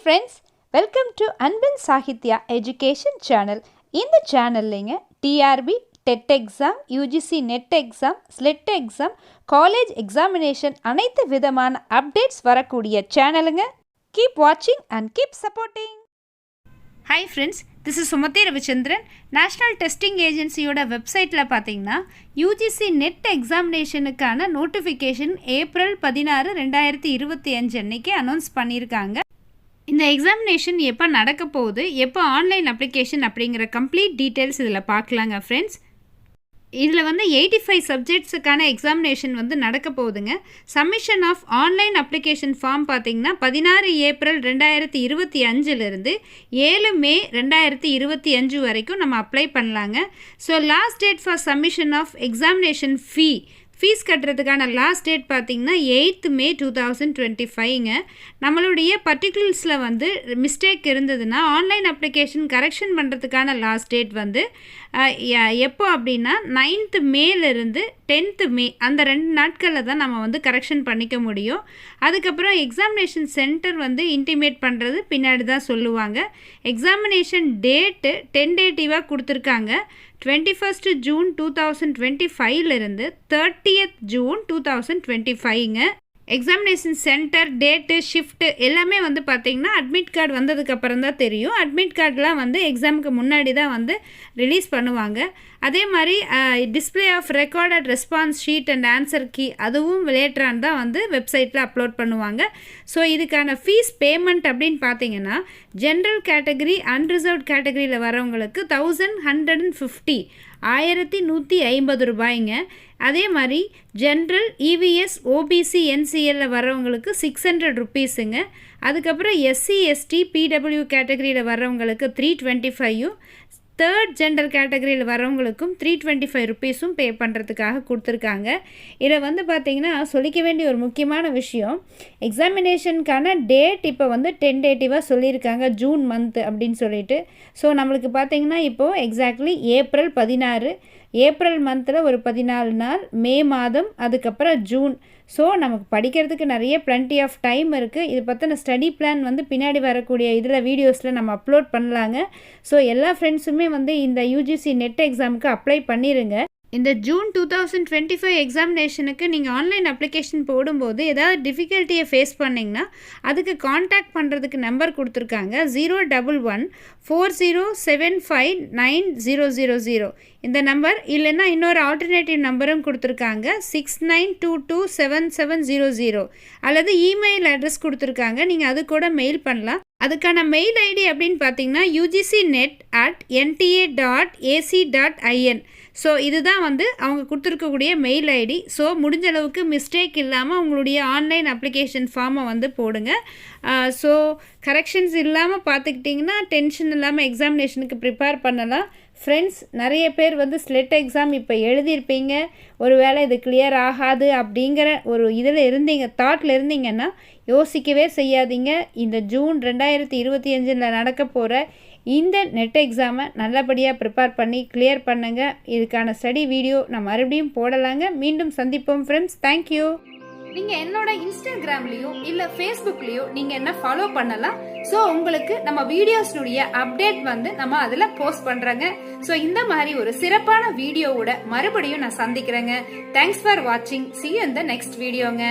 Friends welcome to Anban Sahithya education channel இந்த சேனல்லைங்க TRB TET exam UGC NET exam SLET exam college examination அனைத்து விதமான updates வரக்கூடிய சேனலுங்க keep வாட்சிங் and keep supporting hi friends this is Sumathi Ravichandran national testing ஏஜென்சியோட வெப்சைட்டில் பார்த்தீங்கன்னா UGC net எக்ஸாமினேஷனுக்கான notification April பதினாறு ரெண்டாயிரத்தி இருபத்தி அஞ்சு அன்னைக்கு அனௌன்ஸ் பண்ணியிருக்காங்க இந்த எக்ஸாமினேஷன் எப்போ நடக்க போகுது? எப்போ ஆன்லைன் அப்ளிகேஷன் அப்படிங்கிற கம்ப்ளீட் டீட்டெயில்ஸ் இதில் பார்க்கலாங்க ஃப்ரெண்ட்ஸ் இதில் வந்து எயிட்டி ஃபைவ் சப்ஜெக்ட்ஸுக்கான எக்ஸாமினேஷன் வந்து நடக்க போகுதுங்க. Submission of online application form பார்த்திங்கன்னா பதினாறு ஏப்ரல் ரெண்டாயிரத்தி இருபத்தி அஞ்சிலிருந்து ஏழு மே ரெண்டாயிரத்தி இருபத்தி அஞ்சு வரைக்கும் நம்ம அப்ளை பண்ணலாங்க. So last date for submission of examination fee fees கட்டுறதுக்கான last date பார்த்தீங்கன்னா eighth May two thousand twenty ஃபைவ்ங்க நம்மளுடைய பர்டிகுலர்ஸில் வந்து மிஸ்டேக் இருந்ததுன்னா ஆன்லைன் அப்ளிகேஷன் கரெக்ஷன் பண்ணுறதுக்கான லாஸ்ட் டேட் வந்து எப்போ அப்படின்னா நைன்த்து மேலேருந்து டென்த்து மே அந்த ரெண்டு நாட்களில் தான் நம்ம வந்து கரெக்ஷன் பண்ணிக்க முடியும். அதுக்கப்புறம் எக்ஸாமினேஷன் சென்டர் வந்து இன்டிமேட் பண்ணுறது பின்னாடி தான் சொல்லுவாங்க. எக்ஸாமினேஷன் டேட்டு டென்டேட்டிவாக கொடுத்துருக்காங்க. Twenty first June two thousand twenty ஃபைவ்லேருந்து thirtieth June two thousand twenty ஃபைவ்ங்க examination centre date shift எல்லாமே வந்து பார்த்திங்கன்னா அட்மிட் கார்டு வந்ததுக்கப்புறம் தான் தெரியும். அட்மிட் கார்டெலாம் வந்து எக்ஸாமுக்கு முன்னாடி தான் வந்து ரிலீஸ் பண்ணுவாங்க. அதே மாதிரி display of recorded response sheet and answer key அதுவும் லேட்டரான் தான் வந்து வெப்சைட்டில் அப்லோட் பண்ணுவாங்க. ஸோ இதுக்கான ஃபீஸ் பேமெண்ட் அப்படின்னு பார்த்தீங்கன்னா ஜென்ரல் கேட்டகரி அன்ரிசர்வ் கேட்டகரியில் வரவங்களுக்கு தௌசண்ட் ஹண்ட்ரட் அண்ட் ஃபிஃப்டி ஆயிரத்தி நூற்றி ஐம்பது ரூபாய்ங்க. அதே மாதிரி ஜென்ரல் இவிஎஸ் ஓபிசி என்சிஎல்ல வரவங்களுக்கு சிக்ஸ் ஹண்ட்ரட் ருப்பீஸுங்க அதுக்கப்புறம் எஸ்சி எஸ்டி பிடபிள்யூ கேட்டகரியில் வரவங்களுக்கு த்ரீ டுவெண்ட்டி ஃபைவும் தேர்ட் ஜெண்டர் கேட்டகரியில் வரவங்களுக்கும் த்ரீ டுவெண்ட்டி ஃபைவ் ருபீஸும் பே பண்ணுறதுக்காக கொடுத்துருக்காங்க. இதை வந்து பார்த்திங்கன்னா சொல்லிக்க வேண்டிய ஒரு முக்கியமான விஷயம் எக்ஸாமினேஷனுக்கான டேட் இப்போ வந்து டென்டேட்டிவாக சொல்லியிருக்காங்க ஜூன் மந்த் அப்படின்னு சொல்லிட்டு. ஸோ நம்மளுக்கு பார்த்திங்கன்னா இப்போது எக்ஸாக்ட்லி ஏப்ரல் பதினாறு ஏப்ரல் மந்தில் ஒரு பதினாலு நாள் மே மாதம் அதுக்கப்புறம் ஜூன் ஸோ நமக்கு படிக்கிறதுக்கு நிறைய plenty ஆஃப் டைம் இருக்குது இது பற்றின ஸ்டடி பிளான் வந்து பின்னாடி வரக்கூடிய இதில் வீடியோஸில் நம்ம அப்லோட் பண்ணலாங்க. ஸோ எல்லா ஃப்ரெண்ட்ஸுமே வந்து இந்த யூஜிசி நெட் எக்ஸாமுக்கு அப்ளை பண்ணிடுங்க இந்த June two thousand twenty five எக்ஸாமினேஷனுக்கு நீங்கள் ஆன்லைன் அப்ளிகேஷன் போடும்போது ஏதாவது டிஃபிகல்ட்டியை ஃபேஸ் பண்ணிங்கன்னா அதுக்கு காண்டாக்ட் பண்ணுறதுக்கு நம்பர் கொடுத்துருக்காங்க. Zero double one four zero seven five nine zero zero zero இந்த நம்பர் இல்லைன்னா இன்னொரு ஆல்டர்னேட்டிவ் நம்பரும் கொடுத்துருக்காங்க. Six nine two two seven seven zero zero அல்லது இமெயில் அட்ரஸ் கொடுத்துருக்காங்க. நீங்கள் அது கூட மெயில் பண்ணலாம். அதுக்கான மெயில் ஐடி அப்படின்னு பார்த்தீங்கன்னா UGC NET at NTA dot AC dot IN so இதுதான் வந்து அவங்க கொடுத்துருக்கக்கூடிய மெயில் ஐடி ஸோ முடிஞ்ச அளவுக்கு மிஸ்டேக் இல்லாமல் உங்களுடைய ஆன்லைன் அப்ளிகேஷன் ஃபார்மை வந்து போடுங்க. Uh, ஸோ கரெக்ஷன்ஸ் இல்லாமல் பார்த்துக்கிட்டிங்கன்னா டென்ஷன் இல்லாமல் எக்ஸாமினேஷனுக்கு ப்ரிப்பேர் பண்ணலாம். ஃப்ரெண்ட்ஸ் நிறைய பேர் வந்து ஸ்லெட் எக்ஸாம் இப்போ எழுதியிருப்பீங்க. ஒரு வேளை இது கிளியர் ஆகாது அப்படிங்கிற ஒரு இதில் இருந்தீங்க தாட்டில் இருந்தீங்கன்னா யோசிக்கவே செய்யாதீங்க. இந்த ஜூன் ரெண்டாயிரத்தி இருபத்தி அஞ்சில் நடக்க போகிற இந்த நெட் எக்ஸாமை நல்லபடியாக ப்ரிப்பேர் பண்ணி கிளியர் பண்ணுங்க. இதுக்கான ஸ்டடி வீடியோ நான் மறுபடியும் போடலாங்க. மீண்டும் சந்திப்போம் ஃப்ரெண்ட்ஸ் தேங்க்யூ நீங்க என்னோட இன்ஸ்டாகிராம்லயோ இல்ல ஃபேஸ்புக்லயோ நீங்க என்ன ஃபாலோ பண்ணலாம்? சோ உங்களுக்கு நம்ம வீடியோஸ்னுடைய அப்டேட் வந்து நம்ம அதுல போஸ்ட் பண்றேங்க. சோ இந்த மாதிரி ஒரு சிறப்பான வீடியோவோட மறுபடியும் நான் சந்திக்கிறேங்க. தேங்க்ஸ் ஃபார் வாட்சிங் சி இந்த நெக்ஸ்ட் வீடியோங்க